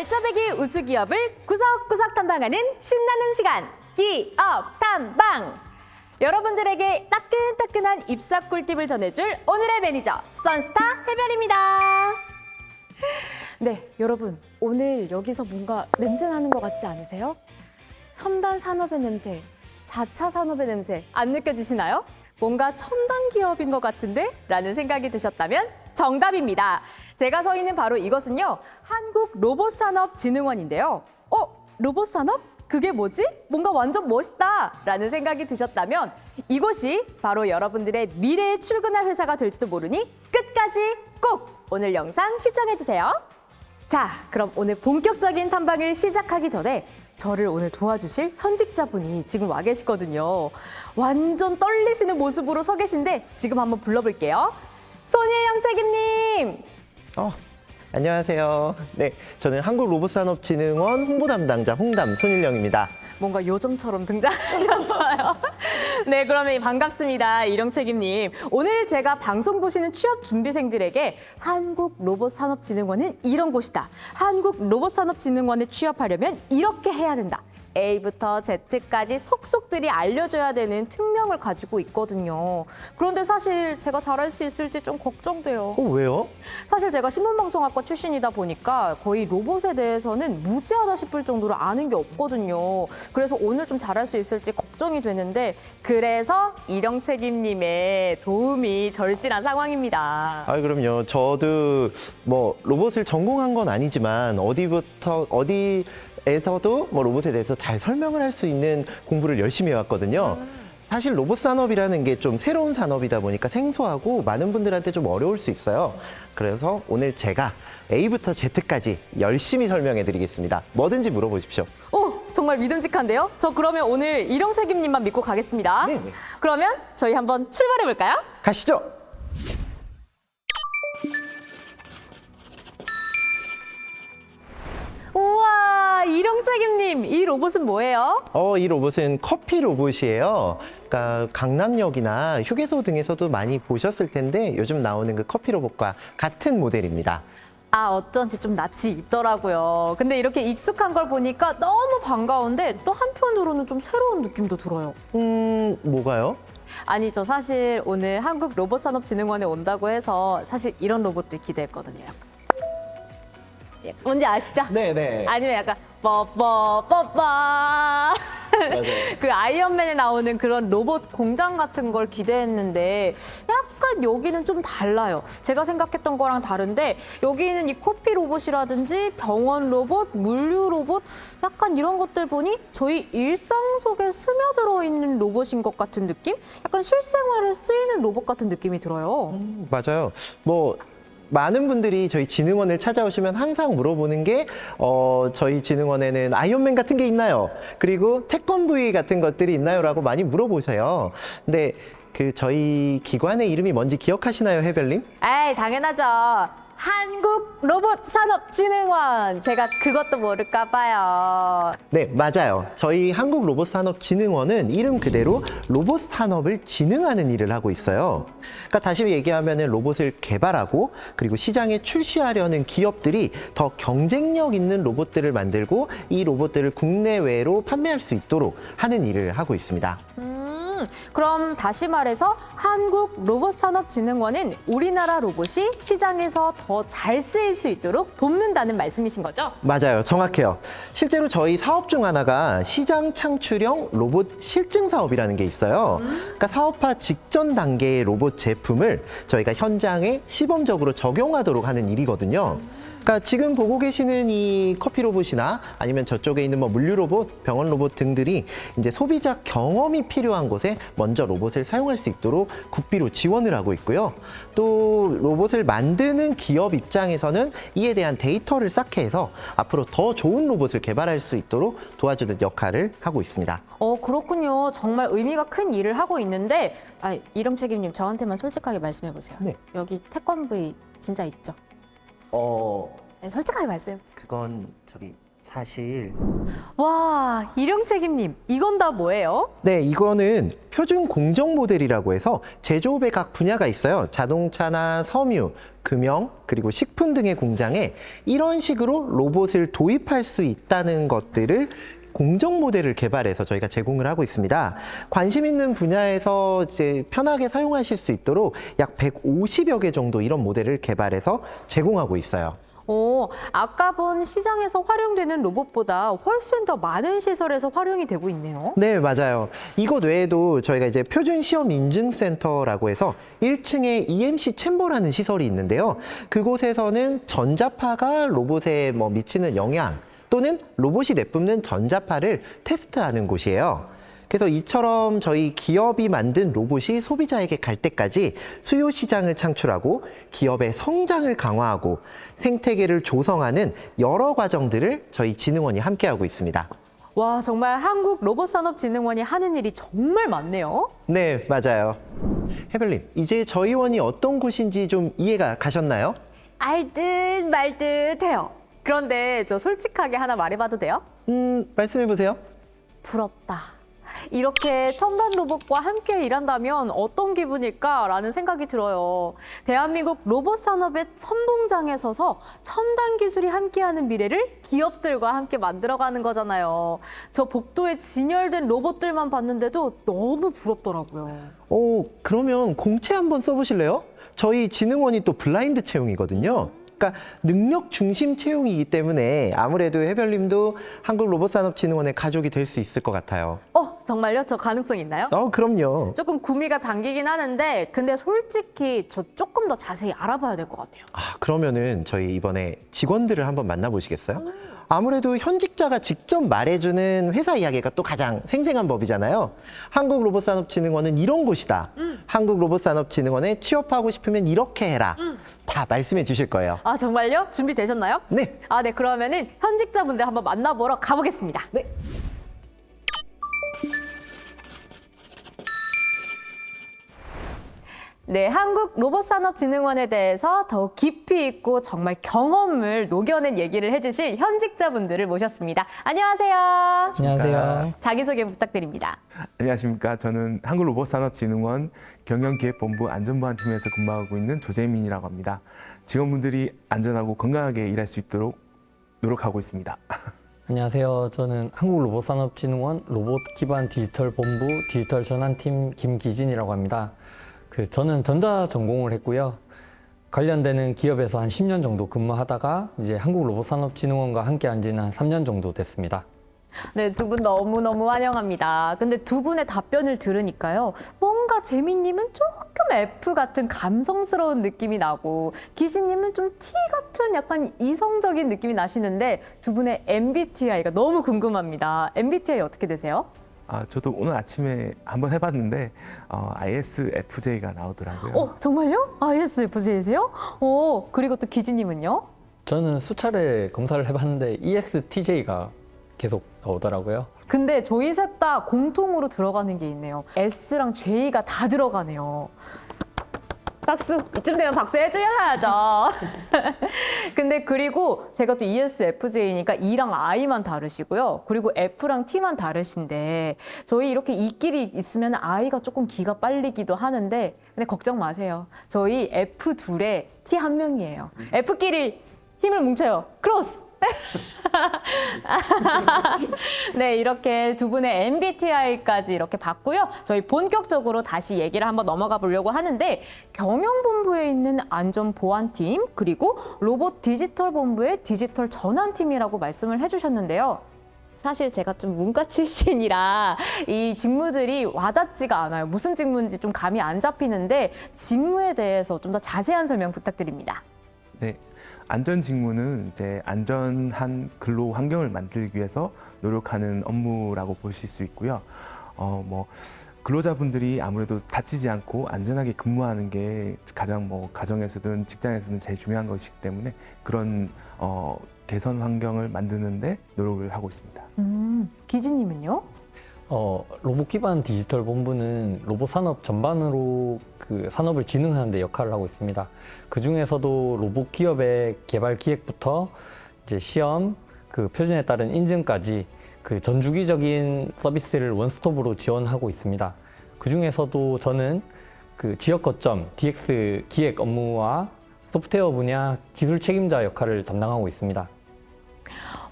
알짜배기 우수 기업을 구석구석 탐방하는 신나는 시간 기업 탐방. 여러분들에게 따끈따끈한 입사 꿀팁을 전해줄 오늘의 매니저 선스타 해변입니다. 네, 여러분 오늘 여기서 뭔가 냄새 나는 것 같지 않으세요? 첨단 산업의 냄새, 4차 산업의 냄새 안 느껴지시나요? 뭔가 첨단 기업인 것 같은데? 라는 생각이 드셨다면 정답입니다. 제가 서 있는 바로 이것은요, 한국 로봇산업진흥원인데요. 어? 로봇산업? 그게 뭐지? 뭔가 완전 멋있다! 라는 생각이 드셨다면 이곳이 바로 여러분들의 미래에 출근할 회사가 될지도 모르니 끝까지 꼭 오늘 영상 시청해주세요. 자, 그럼 오늘 본격적인 탐방을 시작하기 전에 저를 오늘 도와주실 현직자분이 지금 와 계시거든요. 완전 떨리시는 모습으로 서 계신데 지금 한번 불러볼게요. 손예영 책임님! 어, 안녕하세요. 네, 저는 한국 로봇산업진흥원 홍보 담당자 홍담 손일영입니다. 뭔가 요정처럼 등장하셨어요. 네, 그러면 반갑습니다. 이령 책임님. 오늘 제가 방송 보시는 취업 준비생들에게 한국 로봇산업진흥원은 이런 곳이다. 한국 로봇산업진흥원에 취업하려면 이렇게 해야 된다. A부터 Z까지 속속들이 알려줘야 되는 특명을 가지고 있거든요. 그런데 사실 제가 잘할 수 있을지 좀 걱정돼요. 어, 왜요? 사실 제가 신문방송학과 출신이다 보니까 거의 로봇에 대해서는 무지하다 싶을 정도로 아는 게 없거든요. 그래서 오늘 좀 잘할 수 있을지 걱정이 되는데 그래서 이령 책임님의 도움이 절실한 상황입니다. 아, 그럼요. 저도 뭐 로봇을 전공한 건 아니지만 어디부터 어디 에서도 뭐 로봇에 대해서 잘 설명을 할 수 있는 공부를 열심히 해왔거든요. 사실 로봇 산업이라는 게 좀 새로운 산업이다 보니까 생소하고 많은 분들한테 좀 어려울 수 있어요. 그래서 오늘 제가 A부터 Z까지 열심히 설명해 드리겠습니다. 뭐든지 물어보십시오. 오, 정말 믿음직한데요? 저 그러면 오늘 이령 책임님만 믿고 가겠습니다. 네, 네. 그러면 저희 한번 출발해 볼까요? 가시죠. 와, 이령 책임님, 이 로봇은 뭐예요? 어, 이 로봇은 커피 로봇이에요. 그러니까 강남역이나 휴게소 등에서도 많이 보셨을 텐데 요즘 나오는 그 커피 로봇과 같은 모델입니다. 아, 어쩐지 좀 낯이 있더라고요. 근데 이렇게 익숙한 걸 보니까 너무 반가운데 또 한편으로는 좀 새로운 느낌도 들어요. 음, 뭐가요? 아니, 저 사실 오늘 한국 로봇산업진흥원에 온다고 해서 사실 이런 로봇들 기대했거든요. 뭔지 아시죠? 네네. 아니면 약간 뻐뻐뻐뻐 그 아이언맨에 나오는 그런 로봇 공장 같은 걸 기대했는데 약간 여기는 좀 달라요. 제가 생각했던 거랑 다른데 여기는 이 코피 로봇이라든지 병원 로봇, 물류 로봇 약간 이런 것들 보니 저희 일상 속에 스며들어 있는 로봇인 것 같은 느낌? 약간 실생활에 쓰이는 로봇 같은 느낌이 들어요. 맞아요. 뭐 많은 분들이 저희 진흥원을 찾아오시면 항상 물어보는 게 어, 저희 진흥원에는 아이언맨 같은 게 있나요? 그리고 태권브이 같은 것들이 있나요?라고 많이 물어보세요. 근데 그 저희 기관의 이름이 뭔지 기억하시나요, 해별님? 에이, 당연하죠. 한국 로봇 산업진흥원. 제가 그것도 모를까 봐요. 네, 맞아요. 저희 한국 로봇 산업 진흥원은 이름 그대로 로봇 산업을 진흥하는 일을 하고 있어요. 그러니까 다시 얘기하면 로봇을 개발하고 그리고 시장에 출시하려는 기업들이 더 경쟁력 있는 로봇들을 만들고 이 로봇들을 국내외로 판매할 수 있도록 하는 일을 하고 있습니다. 음, 그럼 다시 말해서 한국 로봇산업진흥원은 우리나라 로봇이 시장에서 더 잘 쓰일 수 있도록 돕는다는 말씀이신 거죠? 맞아요. 정확해요. 실제로 저희 사업 중 하나가 시장 창출형 로봇 실증 사업이라는 게 있어요. 그러니까 사업화 직전 단계의 로봇 제품을 저희가 현장에 시범적으로 적용하도록 하는 일이거든요. 그러니까 지금 보고 계시는 이 커피 로봇이나 아니면 저쪽에 있는 뭐 물류 로봇, 병원 로봇 등들이 이제 소비자 경험이 필요한 곳에 먼저 로봇을 사용할 수 있도록 국비로 지원을 하고 있고요. 또 로봇을 만드는 기업 입장에서는 이에 대한 데이터를 쌓게 해서 앞으로 더 좋은 로봇을 개발할 수 있도록 도와주는 역할을 하고 있습니다. 어, 그렇군요. 정말 의미가 큰 일을 하고 있는데, 아, 이름 책임님 저한테만 솔직하게 말씀해 보세요. 네. 여기 태권브이 진짜 있죠? 어, 네, 솔직하게 말씀해 보세요. 그건 저기 사실 와, 일용책임님, 이건 다 뭐예요? 네, 이거는 표준 공정 모델이라고 해서 제조업의 각 분야가 있어요. 자동차나 섬유, 금형, 그리고 식품 등의 공장에 이런 식으로 로봇을 도입할 수 있다는 것들을 공정 모델을 개발해서 저희가 제공을 하고 있습니다. 관심 있는 분야에서 이제 편하게 사용하실 수 있도록 약 150여 개 정도 이런 모델을 개발해서 제공하고 있어요. 오, 아까 본 시장에서 활용되는 로봇보다 훨씬 더 많은 시설에서 활용이 되고 있네요. 네, 맞아요. 이것 외에도 저희가 이제 표준 시험 인증 센터라고 해서 1층에 EMC 챔버라는 시설이 있는데요. 그곳에서는 전자파가 로봇에 뭐 미치는 영향 또는 로봇이 내뿜는 전자파를 테스트하는 곳이에요. 그래서 이처럼 저희 기업이 만든 로봇이 소비자에게 갈 때까지 수요 시장을 창출하고 기업의 성장을 강화하고 생태계를 조성하는 여러 과정들을 저희 진흥원이 함께하고 있습니다. 와, 정말 한국 로봇산업진흥원이 하는 일이 정말 많네요. 네, 맞아요. 해별님, 이제 저희 원이 어떤 곳인지 좀 이해가 가셨나요? 알듯 말듯 해요. 그런데 저 솔직하게 하나 말해봐도 돼요? 음, 말씀해 보세요. 부럽다. 이렇게 첨단 로봇과 함께 일한다면 어떤 기분일까라는 생각이 들어요. 대한민국 로봇 산업의 선봉장에 서서 첨단 기술이 함께하는 미래를 기업들과 함께 만들어가는 거잖아요. 저 복도에 진열된 로봇들만 봤는데도 너무 부럽더라고요. 오, 그러면 공채 한번 써보실래요? 저희 진흥원이 또 블라인드 채용이거든요. 그러니까 능력 중심 채용이기 때문에 아무래도 해별님도 한국 로봇산업진흥원의 가족이 될 수 있을 것 같아요. 어, 정말요? 저 가능성 있나요? 어, 그럼요. 조금 구미가 당기긴 하는데 근데 솔직히 저 조금 더 자세히 알아봐야 될 것 같아요. 아, 그러면은 저희 이번에 직원들을 한번 만나보시겠어요? 아무래도 현직자가 직접 말해주는 회사 이야기가 또 가장 생생한 법이잖아요. 한국 로봇산업진흥원은 이런 곳이다. 한국 로봇산업진흥원에 취업하고 싶으면 이렇게 해라. 다 말씀해 주실 거예요. 아 정말요? 준비되셨나요? 네. 아, 네. 그러면은 현직자분들 한번 만나보러 가보겠습니다. 네. 네, 한국 로봇산업진흥원에 대해서 더욱 깊이 있고 정말 경험을 녹여낸 얘기를 해주실 현직자분들을 모셨습니다. 안녕하세요. 안녕하세요. 자기소개 부탁드립니다. 안녕하십니까. 저는 한국로봇산업진흥원 경영기획본부 안전보안 팀에서 근무하고 있는 조재민이라고 합니다. 직원분들이 안전하고 건강하게 일할 수 있도록 노력하고 있습니다. 안녕하세요. 저는 한국로봇산업진흥원 로봇 기반 디지털 본부 디지털 전환팀 김기진이라고 합니다. 그 저는 전자 전공을 했고요. 관련되는 기업에서 한 10년 정도 근무하다가 이제 한국 로봇산업진흥원과 함께 한 지는 한 3년 정도 됐습니다. 네, 두 분 너무너무 환영합니다. 근데 두 분의 답변을 들으니까요. 뭔가 재민님은 조금 F 같은 감성스러운 느낌이 나고, 기진님은 좀 T 같은 약간 이성적인 느낌이 나시는데, 두 분의 MBTI가 너무 궁금합니다. MBTI 어떻게 되세요? 아, 저도 오늘 아침에 한번 해봤는데 어, ISFJ가 나오더라고요. 어, 정말요? ISFJ세요? 어, 그리고 또 기진님은요? 저는 수차례 검사를 해봤는데 ESTJ가 계속 나오더라고요. 근데 저희 셋 다 공통으로 들어가는 게 있네요. S랑 J가 다 들어가네요. 박수! 이쯤 되면 박수 해줘야죠. 근데 그리고 제가 또 ESFJ니까 E랑 I만 다르시고요. 그리고 F랑 T만 다르신데 저희 이렇게 E끼리 있으면 I가 조금 기가 빨리기도 하는데 근데 걱정 마세요. 저희 F 둘에 T 한 명이에요. F끼리 힘을 뭉쳐요. 크로스! 네, 이렇게 두 분의 MBTI까지 이렇게 봤고요. 저희 본격적으로 다시 얘기를 한번 넘어가 보려고 하는데 경영본부에 있는 안전보안팀 그리고 로봇 디지털 본부의 디지털 전환팀이라고 말씀을 해주셨는데요. 사실 제가 좀 문과 출신이라 이 직무들이 와닿지가 않아요. 무슨 직무인지 좀 감이 안 잡히는데 직무에 대해서 좀 더 자세한 설명 부탁드립니다. 네. 안전 직무는 이제 안전한 근로 환경을 만들기 위해서 노력하는 업무라고 보실 수 있고요. 어, 뭐 근로자분들이 아무래도 다치지 않고 안전하게 근무하는 게 가장 뭐 가정에서든 직장에서든 제일 중요한 것이기 때문에 그런 어, 개선 환경을 만드는데 노력을 하고 있습니다. 음, 기진님은요? 어, 로봇 기반 디지털 본부는 로봇 산업 전반으로 그 산업을 진흥하는 데 역할을 하고 있습니다. 그 중에서도 로봇 기업의 개발 기획부터 이제 시험 그 표준에 따른 인증까지 그 전주기적인 서비스를 원스톱으로 지원하고 있습니다. 그 중에서도 저는 그 지역 거점 DX 기획 업무와 소프트웨어 분야 기술 책임자 역할을 담당하고 있습니다.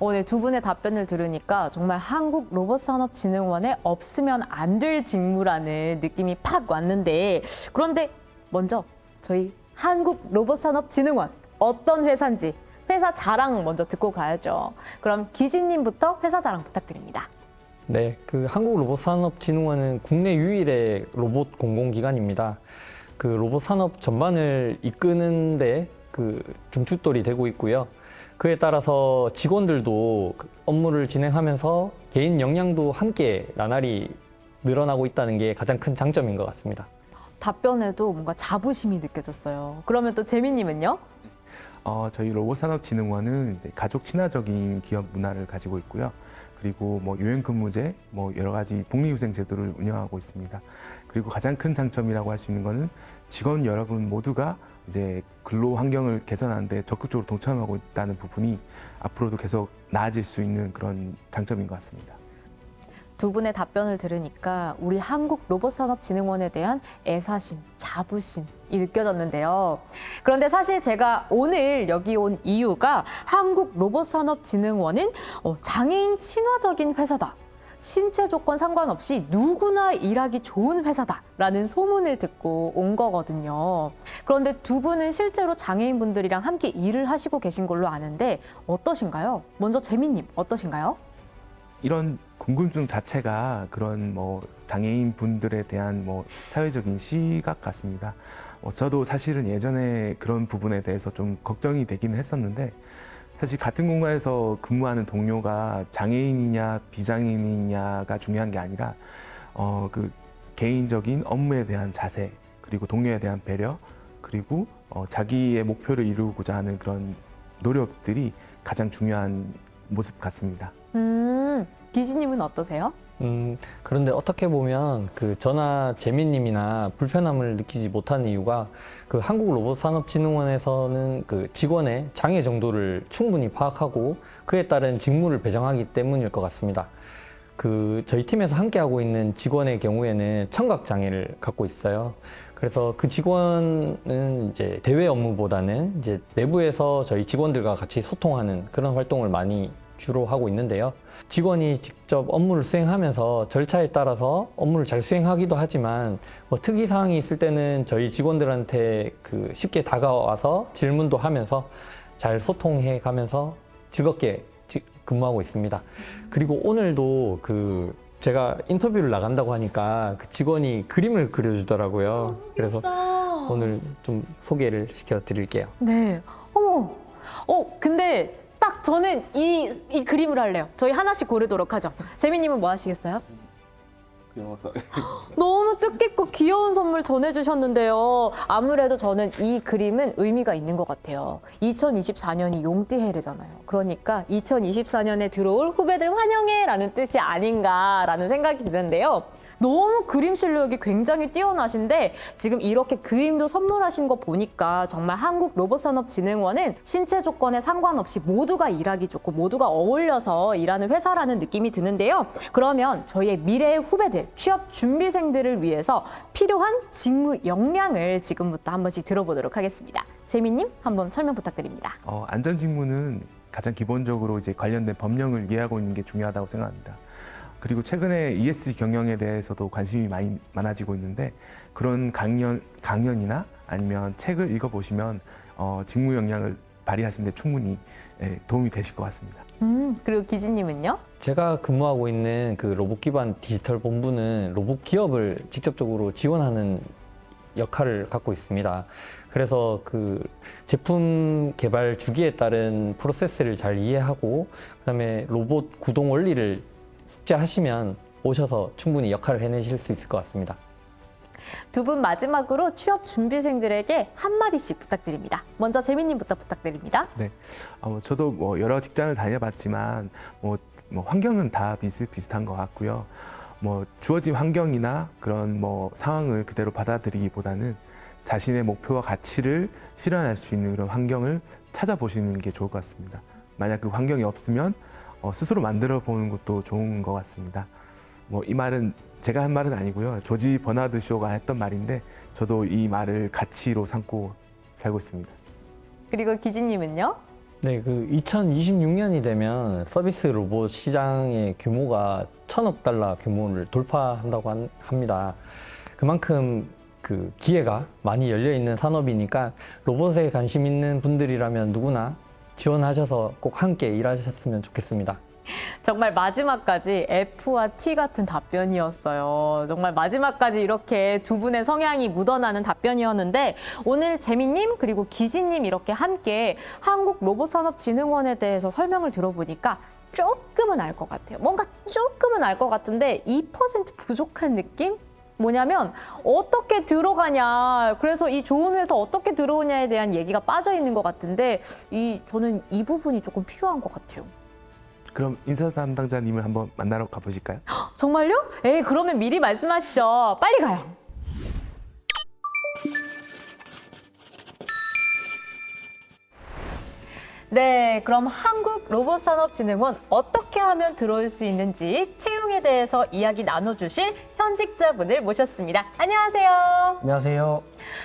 오늘 두 분의 답변을 들으니까 정말 한국 로봇산업진흥원에 없으면 안 될 직무라는 느낌이 팍 왔는데 그런데 먼저 저희 한국 로봇산업진흥원 어떤 회사인지 회사 자랑 먼저 듣고 가야죠. 그럼 기진님부터 회사 자랑 부탁드립니다. 네, 그 한국로봇산업진흥원은 국내 유일의 로봇 공공기관입니다. 그 로봇 산업 전반을 이끄는데 그 중추돌이 되고 있고요. 그에 따라서 직원들도 그 업무를 진행하면서 개인 역량도 함께 나날이 늘어나고 있다는 게 가장 큰 장점인 것 같습니다. 답변에도 뭔가 자부심이 느껴졌어요. 그러면 또 재민님은요? 어, 저희 로봇산업진흥원은 이제 가족 친화적인 기업 문화를 가지고 있고요. 그리고 뭐 유연근무제, 뭐 여러 가지 복리후생 제도를 운영하고 있습니다. 그리고 가장 큰 장점이라고 할 수 있는 거는 직원 여러분 모두가 이제 근로 환경을 개선하는데 적극적으로 동참하고 있다는 부분이 앞으로도 계속 나아질 수 있는 그런 장점인 것 같습니다. 두 분의 답변을 들으니까 우리 한국 로봇산업진흥원에 대한 애사심, 자부심이 느껴졌는데요. 그런데 사실 제가 오늘 여기 온 이유가 한국 로봇산업진흥원은 어, 장애인 친화적인 회사다. 신체 조건 상관없이 누구나 일하기 좋은 회사다라는 소문을 듣고 온 거거든요. 그런데 두 분은 실제로 장애인분들이랑 함께 일을 하시고 계신 걸로 아는데 어떠신가요? 먼저 재민님 어떠신가요? 이런 궁금증 자체가 그런 뭐 장애인 분들에 대한 뭐 사회적인 시각 같습니다. 어, 저도 사실은 예전에 그런 부분에 대해서 좀 걱정이 되기는 했었는데 사실 같은 공간에서 근무하는 동료가 장애인이냐 비장애인이냐가 중요한 게 아니라 어, 그 개인적인 업무에 대한 자세 그리고 동료에 대한 배려 그리고 어, 자기의 목표를 이루고자 하는 그런 노력들이 가장 중요한 모습 같습니다. 음, 기지님은 어떠세요? 음, 그런데 어떻게 보면 그 저나 재민님이나 불편함을 느끼지 못하는 이유가 그 한국 로봇산업진흥원에서는 그 직원의 장애 정도를 충분히 파악하고 그에 따른 직무를 배정하기 때문일 것 같습니다. 그 저희 팀에서 함께 하고 있는 직원의 경우에는 청각 장애를 갖고 있어요. 그래서 그 직원은 이제 대외 업무보다는 이제 내부에서 저희 직원들과 같이 소통하는 그런 활동을 많이 주로 하고 있는데요. 직원이 직접 업무를 수행하면서 절차에 따라서 업무를 잘 수행하기도 하지만 뭐 특이 사항이 있을 때는 저희 직원들한테 그 쉽게 다가와서 질문도 하면서 잘 소통해 가면서 즐겁게 지- 근무하고 있습니다. 그리고 오늘도 그 제가 인터뷰를 나간다고 하니까 그 직원이 그림을 그려주더라고요. 그래서 오늘 좀 소개를 시켜 드릴게요. 네. 어머. 어, 근데 딱 저는 이, 이 그림을 할래요. 저희 하나씩 고르도록 하죠. 재민님은 뭐 하시겠어요? 너무 뜻깊고 귀여운 선물 전해주셨는데요. 아무래도 저는 이 그림은 의미가 있는 것 같아요. 2024년이 용띠해래잖아요. 그러니까 2024년에 들어올 후배들 환영해라는 뜻이 아닌가라는 생각이 드는데요. 너무 그림 실력이 굉장히 뛰어나신데 지금 이렇게 그림도 선물하신 거 보니까 정말 한국 로봇산업진흥원은 신체 조건에 상관없이 모두가 일하기 좋고 모두가 어울려서 일하는 회사라는 느낌이 드는데요. 그러면 저희의 미래의 후배들, 취업 준비생들을 위해서 필요한 직무 역량을 지금부터 한 번씩 들어보도록 하겠습니다. 재민님 한번 설명 부탁드립니다. 어, 안전 직무는 가장 기본적으로 이제 관련된 법령을 이해하고 있는 게 중요하다고 생각합니다. 그리고 최근에 ESG 경영에 대해서도 관심이 많이 많아지고 있는데 그런 강연 강연이나 아니면 책을 읽어보시면 어, 직무 역량을 발휘하시는데 충분히 예, 도움이 되실 것 같습니다. 음, 그리고 기진님은요? 제가 근무하고 있는 그 로봇 기반 디지털 본부는 로봇 기업을 직접적으로 지원하는 역할을 갖고 있습니다. 그래서 그 제품 개발 주기에 따른 프로세스를 잘 이해하고 그다음에 로봇 구동 원리를 숙지하시면 오셔서 충분히 역할을 해내실 수 있을 것 같습니다. 두 분 마지막으로 취업 준비생들에게 한마디씩 부탁드립니다. 먼저 재민님부터 부탁드립니다. 어, 저도 뭐 여러 직장을 다녀봤지만 뭐, 뭐 환경은 다 비슷비슷한 것 같고요. 뭐 주어진 환경이나 그런 뭐 상황을 그대로 받아들이기보다는 자신의 목표와 가치를 실현할 수 있는 그런 환경을 찾아보시는 게 좋을 것 같습니다. 만약 그 환경이 없으면 어, 스스로 만들어 보는 것도 좋은 것 같습니다. 뭐 이 말은 제가 한 말은 아니고요. 조지 버나드 쇼가 했던 말인데 저도 이 말을 가치로 삼고 살고 있습니다. 그리고 기진님은요? 네, 그 2026년이 되면 서비스 로봇 시장의 규모가 천억 달러 규모를 돌파한다고 한- 합니다. 그만큼 그 기회가 많이 열려 있는 산업이니까 로봇에 관심 있는 분들이라면 누구나 지원하셔서 꼭 함께 일하셨으면 좋겠습니다. 정말 마지막까지 F와 T 같은 답변이었어요. 정말 마지막까지 이렇게 두 분의 성향이 묻어나는 답변이었는데 오늘 재민님 그리고 기진님 이렇게 함께 한국 로봇산업진흥원에 대해서 설명을 들어보니까 조금은 알 것 같아요. 뭔가 조금은 알 것 같은데 2% 부족한 느낌? 뭐냐면 어떻게 들어가냐 그래서 이 좋은 회사 어떻게 들어오냐에 대한 얘기가 빠져 있는 것 같은데 이 저는 이 부분이 조금 필요한 것 같아요. 그럼 인사 담당자님을 한번 만나러 가보실까요? 정말요? 에이 그러면 미리 말씀하시죠. 빨리 가요. 네, 그럼 한국 로봇산업진흥원 어떻게 하면 들어올 수 있는지 채용에 대해서 이야기 나눠주실 현직자분을 모셨습니다. 안녕하세요. 안녕하세요.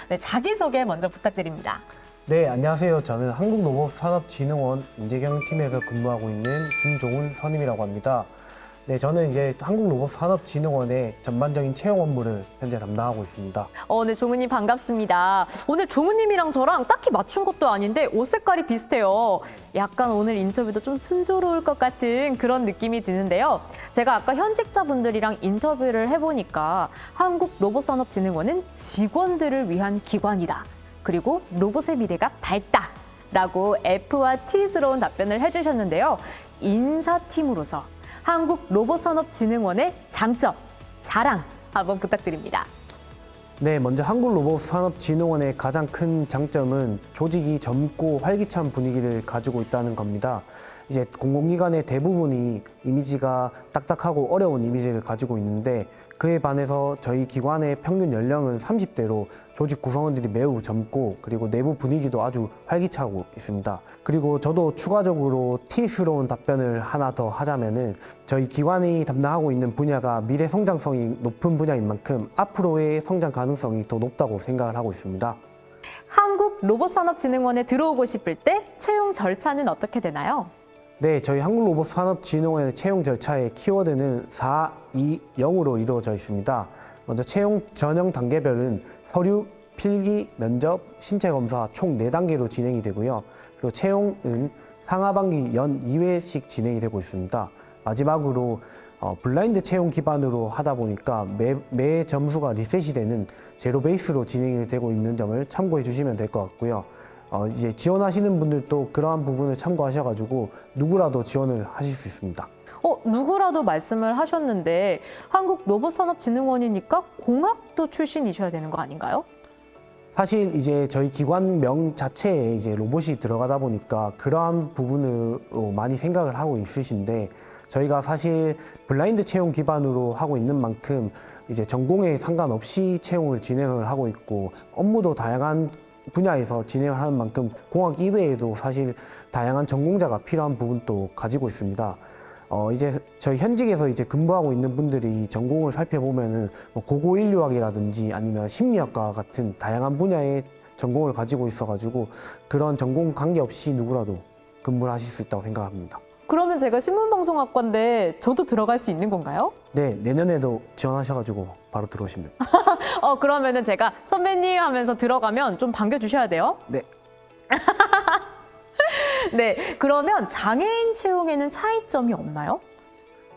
네, 자기소개 먼저 부탁드립니다. 네, 안녕하세요. 저는 한국로봇산업진흥원 인재경 팀에서 근무하고 있는 김종훈 선임이라고 합니다. 네, 저는 이제 한국 로봇 산업 진흥원의 전반적인 채용 업무를 현재 담당하고 있습니다. 어, 네, 종우님 반갑습니다. 오늘 종우님이랑 저랑 딱히 맞춘 것도 아닌데 옷 색깔이 비슷해요. 약간 오늘 인터뷰도 좀 순조로울 것 같은 그런 느낌이 드는데요. 제가 아까 현직자분들이랑 인터뷰를 해보니까 한국 로봇산업진흥원은 직원들을 위한 기관이다. 그리고 로봇의 미래가 밝다. 라고 F와 T스러운 답변을 해주셨는데요. 인사팀으로서 한국로봇산업진흥원의 장점, 자랑 한번 부탁드립니다. 네, 먼저 한국로봇산업진흥원의 가장 큰 장점은 조직이 젊고 활기찬 분위기를 가지고 있다는 겁니다. 이제 공공기관의 대부분이 이미지가 딱딱하고 어려운 이미지를 가지고 있는데 그에 반해서 저희 기관의 평균 연령은 30대로 조직 구성원들이 매우 젊고 그리고 내부 분위기도 아주 활기차고 있습니다. 그리고 저도 추가적으로 T스러운 답변을 하나 더 하자면은 저희 기관이 담당하고 있는 분야가 미래 성장성이 높은 분야인 만큼 앞으로의 성장 가능성이 더 높다고 생각을 하고 있습니다. 한국 로봇산업진흥원에 들어오고 싶을 때 채용 절차는 어떻게 되나요? 네, 저희 한국로봇산업진흥원의 채용 절차의 키워드는 4, 2, 0으로 이루어져 있습니다. 먼저 채용 전형 단계별은 서류, 필기, 면접, 신체 검사 총 4단계로 진행이 되고요. 그리고 채용은 상하반기 연 2회씩 진행이 되고 있습니다. 마지막으로 어, 블라인드 채용 기반으로 하다 보니까 매, 매 점수가 리셋이 되는 제로 베이스로 진행이 되고 있는 점을 참고해 주시면 될 것 같고요. 어, 이제 지원하시는 분들도 그러한 부분을 참고하셔가지고 누구라도 지원을 하실 수 있습니다. 어, 누구라도 말씀을 하셨는데 한국 로봇산업진흥원이니까 공학도 출신이셔야 되는 거 아닌가요? 사실 이제 저희 기관명 자체에 이제 로봇이 들어가다 보니까 그러한 부분으로 많이 생각을 하고 있으신데 저희가 사실 블라인드 채용 기반으로 하고 있는 만큼 이제 전공에 상관없이 채용을 진행을 하고 있고 업무도 다양한 분야에서 진행을 하는 만큼 공학 이외에도 사실 다양한 전공자가 필요한 부분도 가지고 있습니다. 어, 이제 저희 현직에서 이제 근무하고 있는 분들이 전공을 살펴보면은 뭐 고고 인류학이라든지 아니면 심리학과 같은 다양한 분야의 전공을 가지고 있어가지고 그런 전공 관계없이 누구라도 근무를 하실 수 있다고 생각합니다. 그러면 제가 신문방송학과인데 저도 들어갈 수 있는 건가요? 네, 내년에도 지원하셔가지고 바로 들어오시면 됩니다. 어, 그러면은 제가 선배님 하면서 들어가면 좀 반겨주셔야 돼요. 네. 네, 그러면 장애인 채용에는 차이점이 없나요?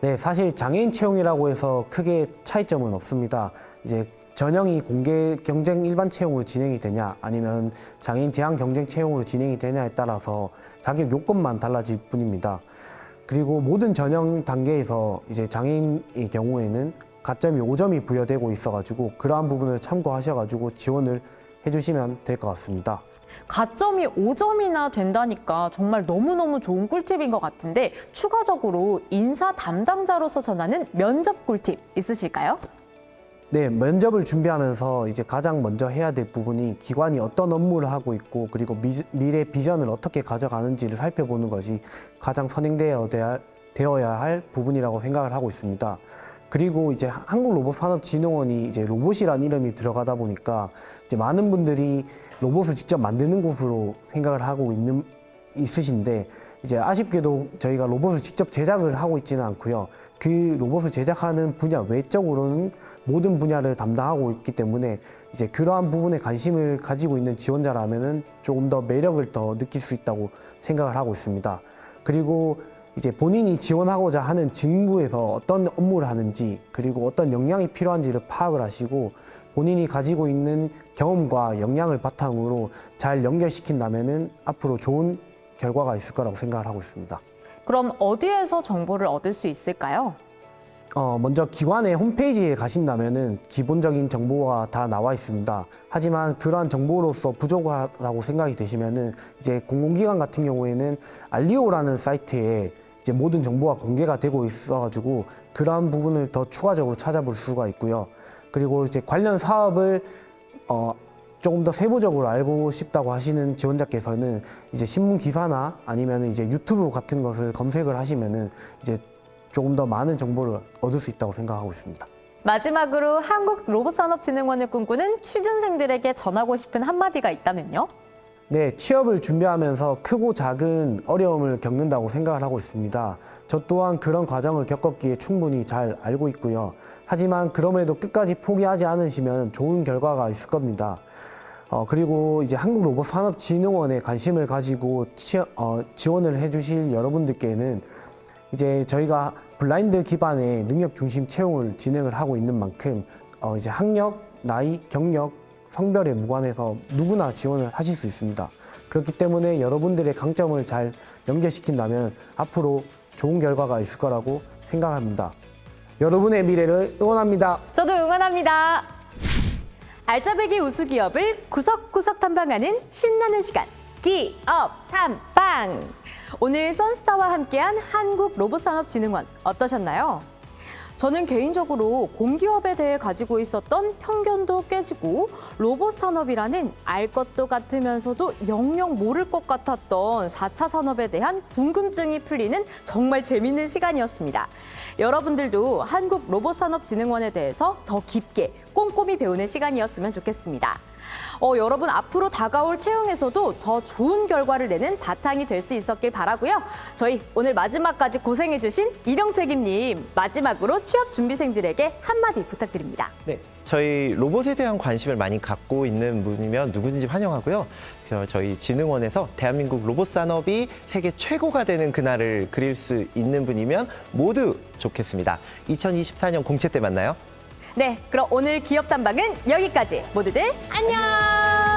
네, 사실 장애인 채용이라고 해서 크게 차이점은 없습니다. 이제 전형이 공개 경쟁 일반 채용으로 진행이 되냐 아니면 장애인 제한 경쟁 채용으로 진행이 되냐에 따라서 자격 요건만 달라질 뿐입니다. 그리고 모든 전형 단계에서 이제 장애인의 경우에는 가점이 5점이 부여되고 있어가지고 그러한 부분을 참고하셔가지고 지원을 해주시면 될 것 같습니다. 가점이 5점이나 된다니까 정말 너무너무 좋은 꿀팁인 것 같은데 추가적으로 인사 담당자로서 전하는 면접 꿀팁 있으실까요? 네, 면접을 준비하면서 이제 가장 먼저 해야 될 부분이 기관이 어떤 업무를 하고 있고 그리고 미, 미래 비전을 어떻게 가져가는지를 살펴보는 것이 가장 선행되어야 되어야 할 부분이라고 생각을 하고 있습니다. 그리고 이제 한국 로봇 산업 진흥원이 이제 로봇이라는 이름이 들어가다 보니까 이제 많은 분들이 로봇을 직접 만드는 곳으로 생각을 하고 있는 있으신데 이제 아쉽게도 저희가 로봇을 직접 제작을 하고 있지는 않고요. 그 로봇을 제작하는 분야 외적으로는 모든 분야를 담당하고 있기 때문에 이제 그러한 부분에 관심을 가지고 있는 지원자라면은 조금 더 매력을 더 느낄 수 있다고 생각을 하고 있습니다. 그리고 이제 본인이 지원하고자 하는 직무에서 어떤 업무를 하는지 그리고 어떤 역량이 필요한지를 파악을 하시고 본인이 가지고 있는 경험과 역량을 바탕으로 잘 연결시킨다면은 앞으로 좋은 결과가 있을 거라고 생각을 하고 있습니다. 그럼 어디에서 정보를 얻을 수 있을까요? 어, 먼저 기관의 홈페이지에 가신다면은 기본적인 정보가 다 나와 있습니다. 하지만 그러한 정보로서 부족하다고 생각이 되시면은 이제 공공기관 같은 경우에는 알리오라는 사이트에 이제 모든 정보가 공개가 되고 있어가지고 그러한 부분을 더 추가적으로 찾아볼 수가 있고요. 그리고 이제 관련 사업을 어, 조금 더 세부적으로 알고 싶다고 하시는 지원자께서는 이제 신문 기사나 아니면 이제 유튜브 같은 것을 검색을 하시면은 이제 조금 더 많은 정보를 얻을 수 있다고 생각하고 있습니다. 마지막으로 한국 로봇산업진흥원을 꿈꾸는 취준생들에게 전하고 싶은 한마디가 있다면요? 네, 취업을 준비하면서 크고 작은 어려움을 겪는다고 생각을 하고 있습니다. 저 또한 그런 과정을 겪었기에 충분히 잘 알고 있고요. 하지만 그럼에도 끝까지 포기하지 않으시면 좋은 결과가 있을 겁니다. 어, 그리고 이제 한국로봇산업진흥원에 관심을 가지고 취업- 어, 지원을 해주실 여러분들께는 이제 저희가 블라인드 기반의 능력 중심 채용을 진행을 하고 있는 만큼 어, 이제 학력, 나이, 경력, 성별에 무관해서 누구나 지원을 하실 수 있습니다. 그렇기 때문에 여러분들의 강점을 잘 연결시킨다면 앞으로 좋은 결과가 있을 거라고 생각합니다. 여러분의 미래를 응원합니다. 저도 응원합니다. 알짜배기 우수 기업을 구석구석 탐방하는 신나는 시간 기업 탐방. 오늘 선스타와 함께한 한국 로봇산업진흥원 어떠셨나요? 저는 개인적으로 공기업에 대해 가지고 있었던 편견도 깨지고 로봇 산업이라는 알 것도 같으면서도 영영 모를 것 같았던 4차 산업에 대한 궁금증이 풀리는 정말 재밌는 시간이었습니다. 여러분들도 한국 로봇산업진흥원에 대해서 더 깊게 꼼꼼히 배우는 시간이었으면 좋겠습니다. 어, 여러분 앞으로 다가올 채용에서도 더 좋은 결과를 내는 바탕이 될 수 있었길 바라고요. 저희 오늘 마지막까지 고생해주신 이령책임님 마지막으로 취업 준비생들에게 한마디 부탁드립니다. 네, 저희 로봇에 대한 관심을 많이 갖고 있는 분이면 누구든지 환영하고요. 저- 저희 진흥원에서 대한민국 로봇 산업이 세계 최고가 되는 그날을 그릴 수 있는 분이면 모두 좋겠습니다. 2024년 공채 때 만나요. 네, 그럼 오늘 기업 탐방은 여기까지. 모두들 안녕!